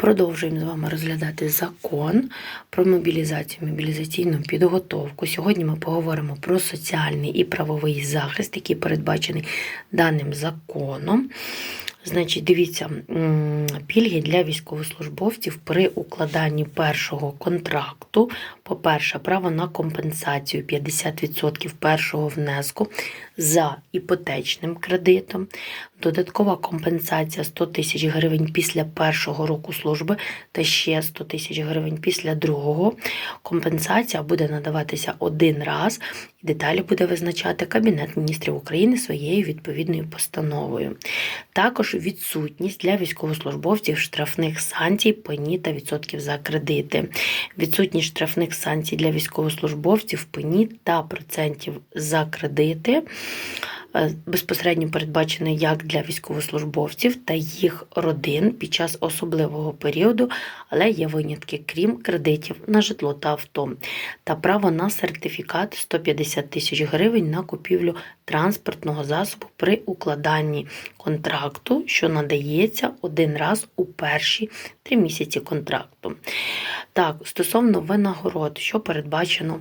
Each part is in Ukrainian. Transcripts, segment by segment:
Продовжуємо з вами розглядати закон про мобілізацію, мобілізаційну підготовку. Сьогодні ми поговоримо про соціальний і правовий захист, який передбачений даним законом. Значить, дивіться, пільги для військовослужбовців при укладанні першого контракту. По-перше, право на компенсацію 50% першого внеску за іпотечним кредитом, додаткова компенсація 100 тисяч гривень після першого року служби та ще 100 тисяч гривень після другого. Компенсація буде надаватися один раз, і деталі буде визначати Кабінет міністрів України своєю відповідною постановою. Також відсутність для військовослужбовців штрафних санкцій, пені та відсотків за кредити. Відсутність штрафних санкцій для військовослужбовців, пені та процентів за кредити. Е, Безпосередньо передбачений як для військовослужбовців та їх родин під час особливого періоду, але є винятки, крім кредитів на житло та авто, та право на сертифікат 150 тисяч гривень на купівлю транспортного засобу при укладанні контракту, що надається один раз у перші три місяці контракту. Так, стосовно винагород, що передбачено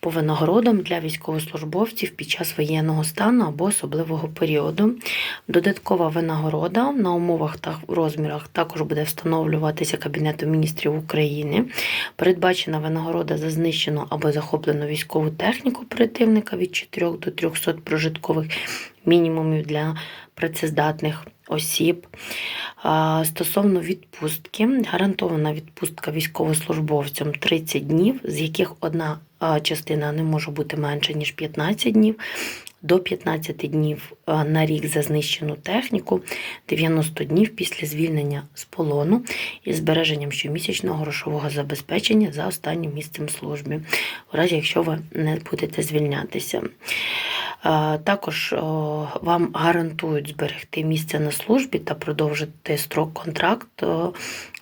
по винагородам для військовослужбовців під час воєнного стану або особливого періоду. Додаткова винагорода на умовах та розмірах також буде встановлюватися Кабінетом міністрів України. Передбачена винагорода за знищену або захоплену військову техніку противника від 4 до 300 прожиткових мінімумів для працездатних осіб. Стосовно відпустки, гарантована відпустка військовослужбовцям 30 днів, з яких одна а, частина не може бути менше, ніж 15 днів, до 15 днів на рік за знищену техніку, 90 днів після звільнення з полону із збереженням щомісячного грошового забезпечення за останнім місцем служби, у разі якщо ви не будете звільнятися. Також вам гарантують зберегти місце на службі та продовжити строк контракту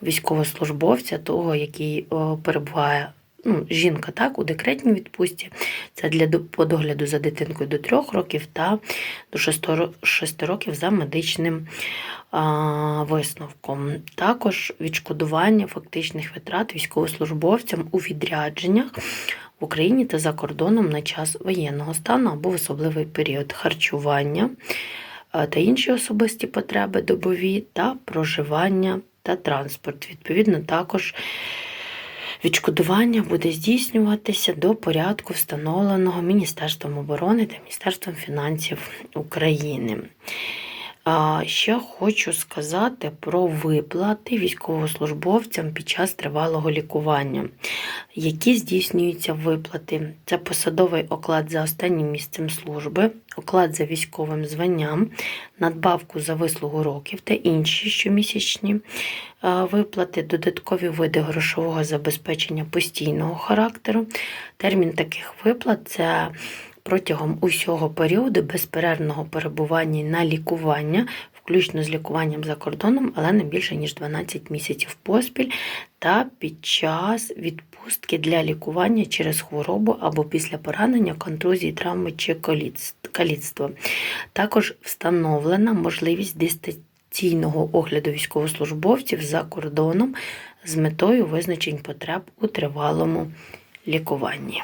військовослужбовця, того, який перебуває. Ну, жінка так, у декретній відпустці. Це для по догляду за дитинкою до 3 років та до 6, 6 років за медичним а, висновком. Також відшкодування фактичних витрат військовослужбовцям у відрядженнях в Україні та за кордоном на час воєнного стану або в особливий період харчування та інші особисті потреби добові та проживання та транспорт. Відповідно, також відшкодування буде здійснюватися до порядку, встановленого Міністерством оборони та Міністерством фінансів України. Ще хочу сказати про виплати військовослужбовцям під час тривалого лікування. Які здійснюються виплати? Це посадовий оклад за останнім місцем служби, оклад за військовим званням, надбавку за вислугу років та інші щомісячні виплати, додаткові види грошового забезпечення постійного характеру. Термін таких виплат це протягом усього періоду безперервного перебування на лікування, включно з лікуванням за кордоном, але не більше ніж 12 місяців поспіль, та під час відпустки для лікування через хворобу або після поранення, контузії, травми чи каліцтва. Також встановлена можливість дистанційного огляду військовослужбовців за кордоном з метою визначень потреб у тривалому лікуванні.